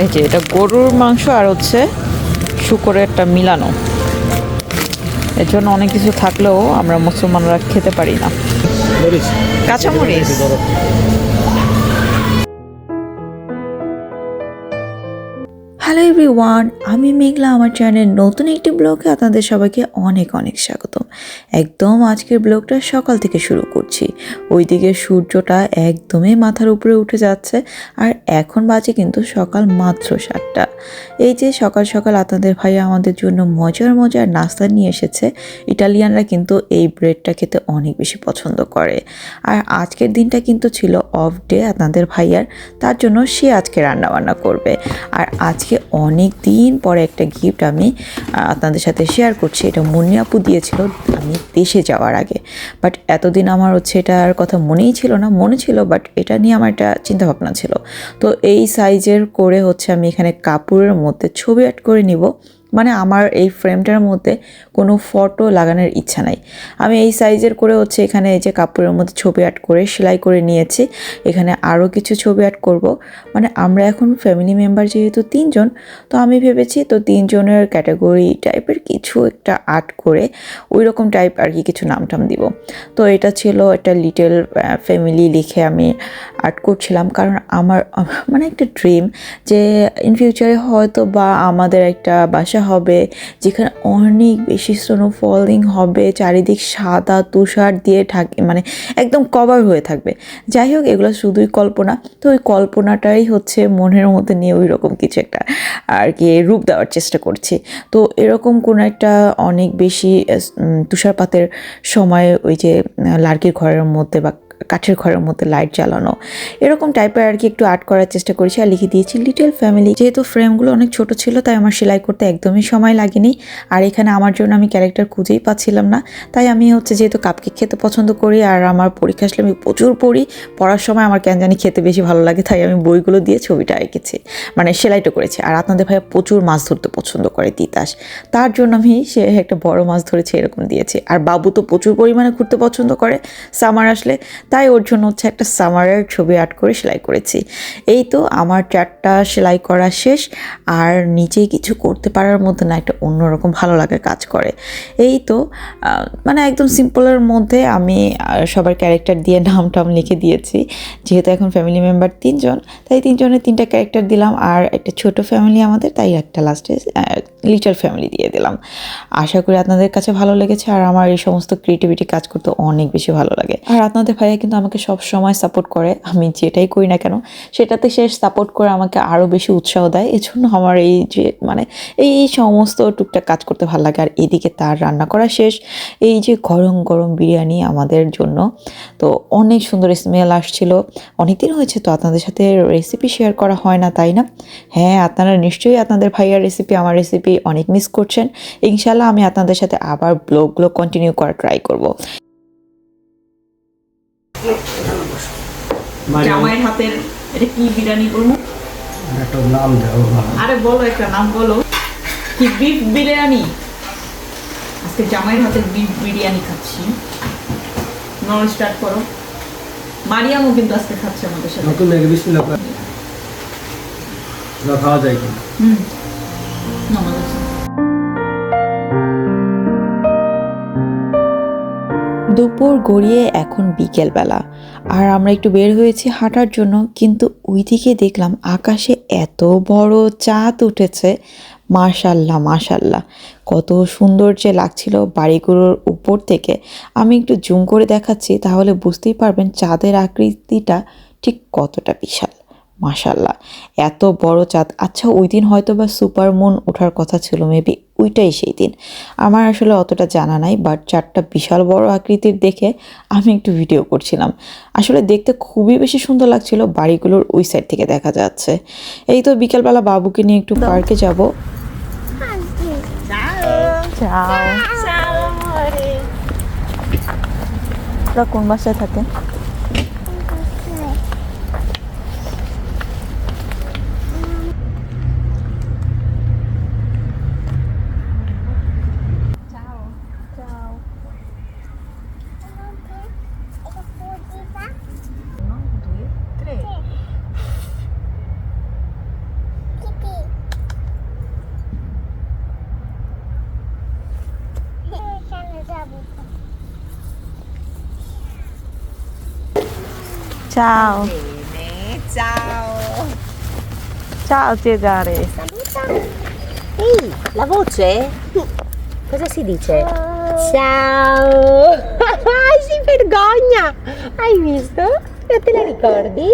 এই যে এটা গরুর মাংস আর হচ্ছে শুকরের একটা মিলানো। এর জন্য অনেক কিছু থাকলেও আমরা মুসলমানরা খেতে পারি না। মরিচ। কাঁচামরিচ। হ্যালো এভরিওয়ান আমি মেঘলা আমার চ্যানেল নতুন একটি ব্লগে আপনাদের সবাইকে অনেক অনেক স্বাগতম। একদম আজকের ব্লগটা সকাল থেকে শুরু করছি। ওইদিকে সূর্যটা একদমই মাথার উপরে উঠে যাচ্ছে আর এখন বাজে কিন্তু সকাল মাত্র সাতটা। এই যে সকাল সকাল আপনাদের ভাই আমাদের জন্য মজার মজার নাস্তা নিয়ে এসেছে, ইটালিয়ানরা কিন্তু এই ব্রেডটা খেতে অনেক বেশি পছন্দ করে। আর আজকের দিনটা কিন্তু ছিল অফ ডে আপনাদের ভাইয়ার, তার জন্য সে আজকে রান্না বান্না করবে। আর আজকে অনেক দিন পরে একটা গিফট আমি আপনাদের সাথে শেয়ার করছি, এটা মুন্নি আপু দিয়েছিল, আমি দেশে যাওয়ার আগে। বাট এতদিন আমার হচ্ছে এটার কথা মনেই ছিল না, মনে ছিল বাট এটা নিয়ে আমার একটা চিন্তাভাবনা ছিল। তো এই সাইজের করে হচ্ছে আমি এখানে কাপড়ের মধ্যে ছবি অ্যাড করে নিব। মানে আমার এই ফ্রেমটার মধ্যে কোনো ফটো লাগানোর ইচ্ছা নাই। আমি এই সাইজের করে হচ্ছে এখানে এই যে কাপড়ের মধ্যে ছবি অ্যাড করে, সেলাই করে নিয়েছি। এখানে আরও কিছু ছবি অ্যাড করব। মানে আমরা এখন ফ্যামিলি মেম্বার যেহেতু তিনজন, তো আমি ভেবেছি তো তিনজনের ক্যাটাগরি টাইপের কিছু একটা আর্ট করে ওই রকম টাইপ আর কি কিছু নাম টাম দিব। তো এটা ছিল একটা লিটল ফ্যামিলি লিখে আমি আর্ট করছিলাম। কারণ আমার মানে একটা ড্রিম যে ইন ফিউচারে হয়তো বা আমাদের একটা বাসা হবে যেখানে অনেক বেশি স্নো ফলিং হবে, চারিদিক সাদা তুষার দিয়ে ঢাকে মানে একদম কভার হয়ে থাকবে। যাই হোক, এগুলো শুধুই কল্পনা, তো ওই কল্পনাটাই হচ্ছে মনের মধ্যে নিয়ে ওই রকম কিছু একটা আর কি রূপ দেওয়ার চেষ্টা করছি। তো এরকম কোনো একটা অনেক বেশি তুষারপাতের সময় ওই যে লার্কির ঘরের মধ্যে বা কাঠের ঘরের মধ্যে লাইট জ্বালানো। এরকম টাইপের আর কি একটু আর্ট করার চেষ্টা করেছি আর লিখে দিয়েছি লিটল ফ্যামিলি যেহেতু ফ্রেমগুলো অনেক ছোট ছিল, তাই আমার সেলাই করতে একদমই সময় লাগেনি। আর এখানে আমার জন্য আমি ক্যারেক্টার খুঁজেই পাচ্ছিলাম না। তাই আমি হচ্ছে যেহেতু কাপকেক খেতে পছন্দ করি আর আমার পরীক্ষা আসলে আমি প্রচুর পড়ি, পড়ার সময় আমার কেন জানি খেতে বেশি ভালো লাগে, তাই আমি বইগুলো দিয়ে ছবিটা এঁকেছি। মানে সেলাইটা করেছি। আর আপনাদের ভাইয়া প্রচুর মাছ ধরতে পছন্দ করে তিতাস। তার জন্য আমি সে একটা বড় মাছ ধরেছি, এরকম দিয়েছি। আর বাবু তো প্রচুর পরিমাণে ঘুরতে পছন্দ করে সামার আসলে। তাই ওর জন্য হচ্ছে একটা সামারের ছবি আর্ট করে সেলাই করেছি। এই তো আমার চারটা সেলাই করা শেষ, আর নিচে কিছু করতে পারার মধ্যে না একটা অন্যরকম ভালো লাগে কাজ করে। এই তো মানে একদম সিম্পলের মধ্যে আমি সবার ক্যারেক্টার দিয়ে নাম টাম লিখে দিয়েছি। যেহেতু এখন ফ্যামিলি মেম্বার তিনজন, তাই তিনজনের তিনটা ক্যারেক্টার দিলাম, আর একটা ছোট ফ্যামিলি আমাদের, তাই একটা লাস্টে লিটার ফ্যামিলি দিয়ে দিলাম। আশা করি আপনাদের কাছে ভালো লেগেছে, আর আমার এই সমস্ত ক্রিয়েটিভিটি কাজ করতে অনেক বেশি ভালো লাগে। আর আপনাদের ভাইয়া কিন্তু আমাকে সব সময় সাপোর্ট করে। আমি যেটাই করি না কেন, সেটাতে সে সাপোর্ট করে আমাকে আরও বেশি উৎসাহ দেয়। এজন্য আমার এই যে মানে এই সমস্ত টুকটাক কাজ করতে ভালো লাগে। আর এদিকে তার রান্না করা শেষ। এই যে গরম গরম বিরিয়ানি আমাদের জন্য। তো অনেক সুন্দর স্মেল আসছিল। অনেকদিন হয়েছে তো আপনাদের সাথে রেসিপি শেয়ার করা হয় না, তাই না? হ্যাঁ আপনারা নিশ্চয়ই আপনাদের ভাইয়ার রেসিপি আমার রেসিপি অনেক মিস করছেন। ইনশাল্লাহ আমি আপনাদের সাথে আবার ব্লগগুলো কন্টিনিউ করা ট্রাই করব। জামাইয়ের হাতের এটা কি বিরিয়ানি বলব? একটা নাম ভালো আরে বলো একটা নাম বলো। কি বিফ বিরিয়ানি? আজকে জামাইয়ের হাতের বিফ বিরিয়ানি খাচ্ছি। নন স্টার্ট করো। মারিয়ামও কিন্তু আজকে খাচ্ছে আমাদের সাথে। নতুন মেঘে বিসমিল্লাহ। না খাওয়া যায় কি হুম। নামাজ দুপুর গড়িয়ে এখন বিকেলবেলা। আর আমরা একটু বের হয়েছি হাঁটার জন্য, কিন্তু ওইদিকে দেখলাম আকাশে এত বড় চাঁদ উঠেছে। মাশাল্লাহ মাশাল্লাহ। কত সুন্দর যে লাগছিল বাড়িগুলোর উপর থেকে। আমি একটু জুম করে দেখাচ্ছি, তাহলে বুঝতেই পারবেন চাঁদের আকৃতিটা ঠিক কতটা বিশাল। মাশাল্লাহ এত বড় চাঁদ। আচ্ছা ওই দিন হয়তো বা সুপার মুন ওঠার কথা ছিল মেবি ওইটাই সেই দিন। আমার আসলে অতটা জানা নাই বাট চারটা বিশাল বড় আকৃতির দেখে আমি একটু ভিডিও করছিলাম। আসলে দেখতে খুবই বেশি সুন্দর লাগছিল বাড়িগুলোর ওই সাইড থেকে দেখা যাচ্ছে। এই তো বিকেলবেলা বাবুকে নিয়ে একটু পার্কে যাব। কোন বাসায় থাকেন? Ciao. Bene, ciao. Ciao Cesare. Ehi, la voce? Cosa si dice? Ciao. si vergogna. Hai visto? Non te la ricordi?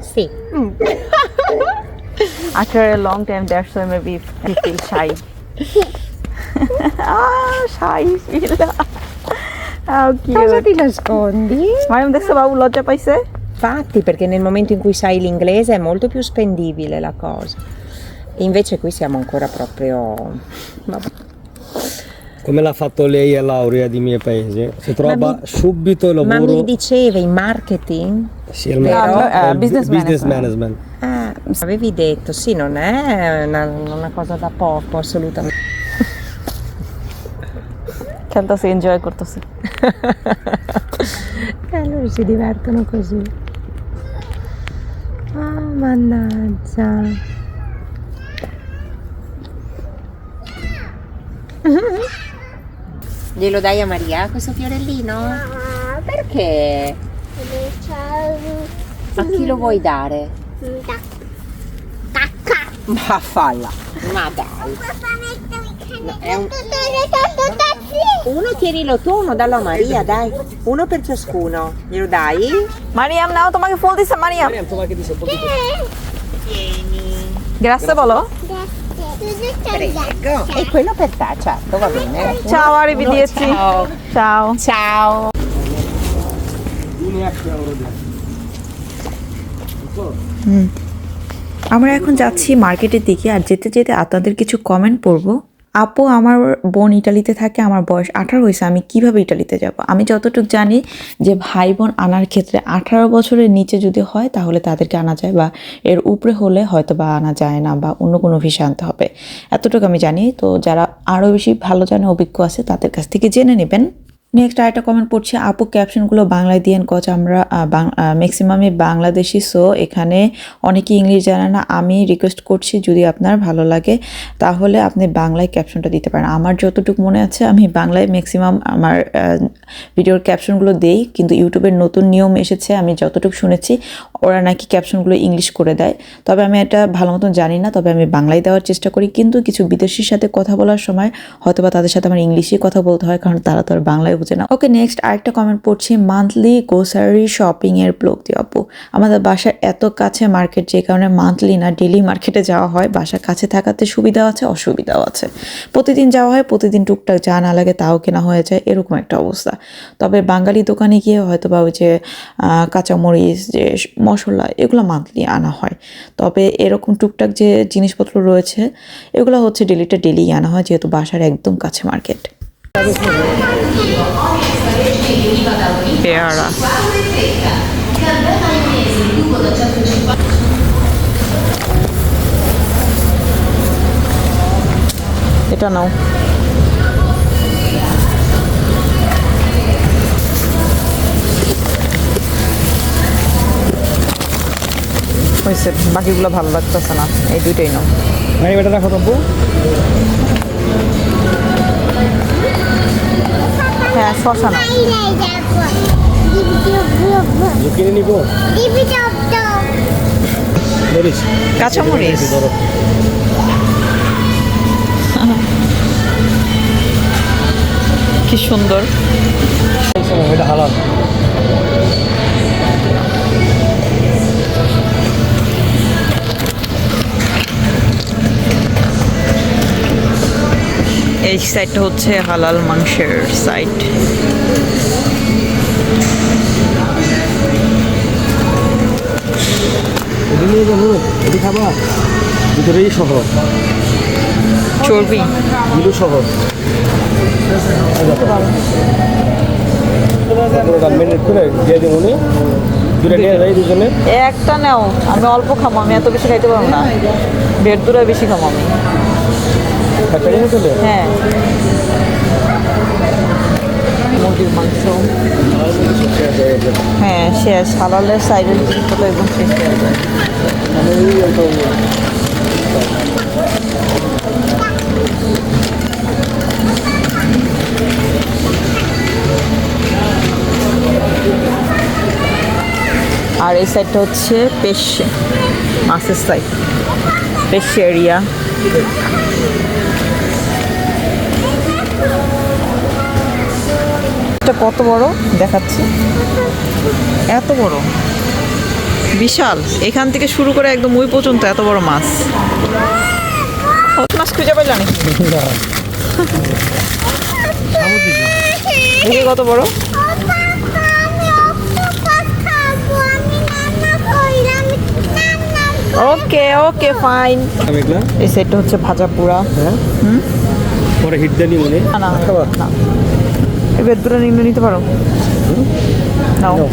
Sì. Mm. After a long time, that's why maybe you feel shy. ah, shy Sheila. Ah. Cosa ti nascondi? Ma adesso va un loggia paese? Fatti, perché nel momento in cui sai l'inglese è molto più spendibile la cosa. E invece qui siamo ancora proprio... Vabbè. Come l'ha fatto lei a Laurea di mio paese? Si trova mi, subito lavoro. Ma mi diceva in marketing? Sì, il ma- no, uh, ah, eh, eh, business, business management. management. Ah, avevi detto, sì, non è una, una cosa da poco, assolutamente খেলতেছে enjoy করতেছে E loro si divertono così. Oh, mannaggia. Glielo dai a Maria questo fiorellino? Perché? A chi lo vuoi dare? Ma falla! Ma dai! è un- Uno tienilo tu, uno dallo a Maria, dai. Uno per ciascuno. Glielo dai? Mariam নাও তোমাকে ফুল দিছে মারিয়াম তোমাকে দিছে গ্রাসে বলো Prego. E quello per te, certo, va bene. চাও আরবি দিয়েছি Ciao. Ciao. আমরা এখন যাচ্ছি মার্কেটের দিকে আর যেতে যেতে আপনাদের কিছু কমেন্ট পড়ব আপু আমার বোন ইটালিতে থাকে, আমার বয়স আঠারো হয়েছে, আমি কীভাবে ইটালিতে যাব? আমি যতটুকু জানি যে ভাই বোন আনার ক্ষেত্রে আঠারো বছরের নিচে যদি হয়, তাহলে তাদেরকে আনা যায় বা এর উপরে হলে হয়তো বা আনা যায় না বা অন্য কোনো ভিসা আনতে হবে। এতটুকু আমি জানি। তো যারা আরও বেশি ভালো জানে, অভিজ্ঞ আছে, তাদের কাছ থেকে জেনে নেবেন। নেক্সট আরেকটা কমেন্ট পড়ছে, আপু ক্যাপশনগুলো বাংলায় দিয়েন কচ আমরা ম্যাক্সিমামই বাংলাদেশি সো এখানে অনেকে ইংলিশ জানে না, আমি রিকোয়েস্ট করছি যদি আপনার ভালো লাগে, তাহলে আপনি বাংলায় ক্যাপশনটা দিতে পারেন। আমার যতটুকু মনে আছে, আমি বাংলায় ম্যাক্সিমাম আমার ভিডিওর ক্যাপশনগুলো দেই, কিন্তু ইউটিউবের নতুন নিয়ম এসেছে, আমি যতটুকু শুনেছি, ওরা নাকি ক্যাপশনগুলো ইংলিশ করে দেয়। তবে আমি এটা ভালো মতন জানি না, তবে আমি বাংলায় দেওয়ার চেষ্টা করি, কিন্তু কিছু বিদেশির সাথে কথা বলার সময় হয়তো বা তাদের সাথে আমার ইংলিশেই কথা বলতে হয়, কারণ তারা তো আর বাংলায় বোঝে না ওকে নেক্সট আরেকটা কমেন্ট পড়ছি মান্থলি গ্রোসারি শপিং এর ব্লগ দিয়ে। আপু, আমাদের বাসার এত কাছে মার্কেট যে কারণে মান্থলি না ডেলি মার্কেটে যাওয়া হয়। বাসার কাছে থাকাতে সুবিধা আছে, অসুবিধাও আছে। প্রতিদিন যাওয়া হয়, প্রতিদিন টুকটাক যা না লাগে তাও কেনা হয়ে যায়, এরকম একটা অবস্থা। তবে বাঙালি দোকানে গিয়ে হয়তো বা ওই যে কাঁচামরিচ, যে মশলা, এগুলো মান্থলি আনা হয়। তবে এরকম টুকটাক যে জিনিসপত্র রয়েছে, এগুলো হচ্ছে ডেলিটা ডেলি আনা হয়, যেহেতু বাসার একদম কাছে মার্কেট পেয়ারা। এটা নাও। হয়েছে বাকিগুলো ভালো লাগতেছে না এই দুইটাই নাও। এটা রাখো তব্বু। হ্যাঁ শশা না। কিনে নিব কাঁচামরিচ। কি সুন্দর। এটা হালাল। এই সাইডটা হচ্ছে হালাল মাংসের সাইড ভিতরেই সহ চর্বি। সহ একটা নাও আমি অল্প খাব আমি এত বেশি খাইতে পারব না। দেড় বেশি খাব আমি। হ্যাঁ। মুরগির মাংস। হ্যাঁ শেষ হালালের সাইডের জিনিসটা তো একদম শেষ হয়ে যায় সাইডটা হচ্ছে পেশে মাছের সাইড পেশে এরিয়া কত বড়? দেখাচ্ছি। এত বড়? বিশাল। এখান থেকে শুরু করে একদম ওই পর্যন্ত এত বড় মাছ। মাছ খুঁজে পাইল নাকি কত বড়। Okay okay fine. এই সাইডটা হচ্ছে ভাজা পুরা হ্যাঁ পরে হিট দেনি মনে না না। খাবার না এবার দুটো নিয়ে নিতে পারো। নাও।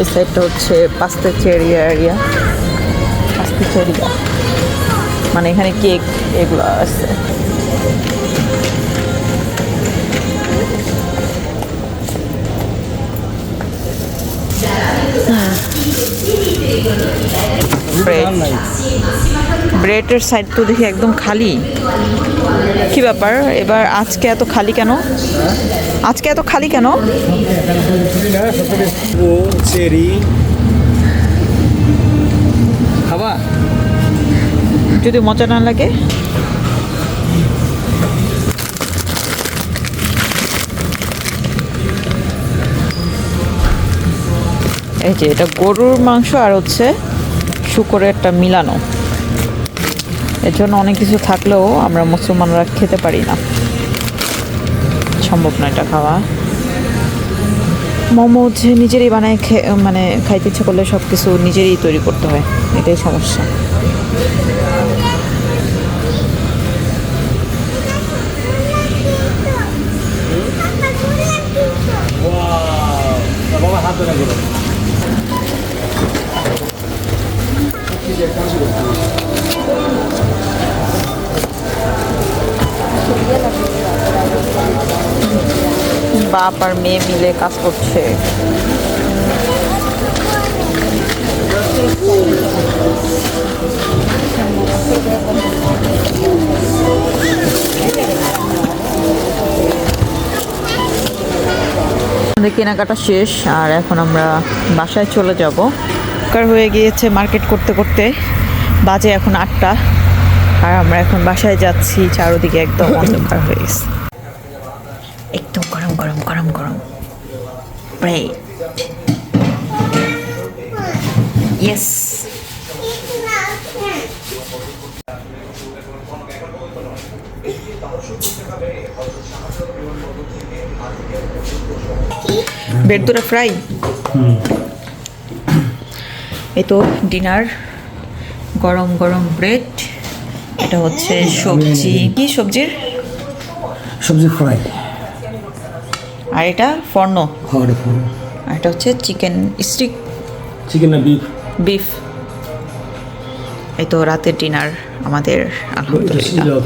এই সাইডটা হচ্ছে পাস্তা চেরিয়া এরিয়া পাস্তা চেরিয়া মানে এখানে কেক এগুলো আছে। ব্রেড ব্রেডের সাইড তো দেখি একদম খালি। কি ব্যাপার? এবার আজকে এত খালি কেন? আজকে এত খালি কেন? চেরি যদি মজা না লাগে। এই যে, এটা গরুর মাংস আর হচ্ছে শুকরেরটা মিলানো। এর জন্য অনেক কিছু থাকলেও আমরা মুসলমানরা খেতে পারি না। সম্ভব না এটা খাওয়া। মোমো হচ্ছে নিজেরই বানায় মানে খাইতে ইচ্ছে করলে সব কিছু নিজেরই তৈরি করতে হয়। এটাই সমস্যা। হাত ধরে বাপ আর মেয়ে মিলে কাজ করছে। আমাদের কেনাকাটা শেষ, আর এখন আমরা বাসায় চলে যাব। কার হয়ে গিয়েছে মার্কেট করতে করতে। বাজে এখন আটটা। আর আমরা এখন বাসায় যাচ্ছি চারোদিকে একদম অন্ধকার হয়ে গেছে। একদম গরম গরম গরম গরম। ব্রেড ইয়েস দুটা ফ্রাই এই তো ডিনার গরম গরম ব্রেড এটা হচ্ছে সবজি। কি সবজির? সবজি ফ্রাই। আর এটা ফর্ন। আর এটা হচ্ছে চিকেন স্টিক। চিকেন না বিফ। বিফ। এই তো রাতের ডিনার আমাদের আলহামদুলিল্লাহ।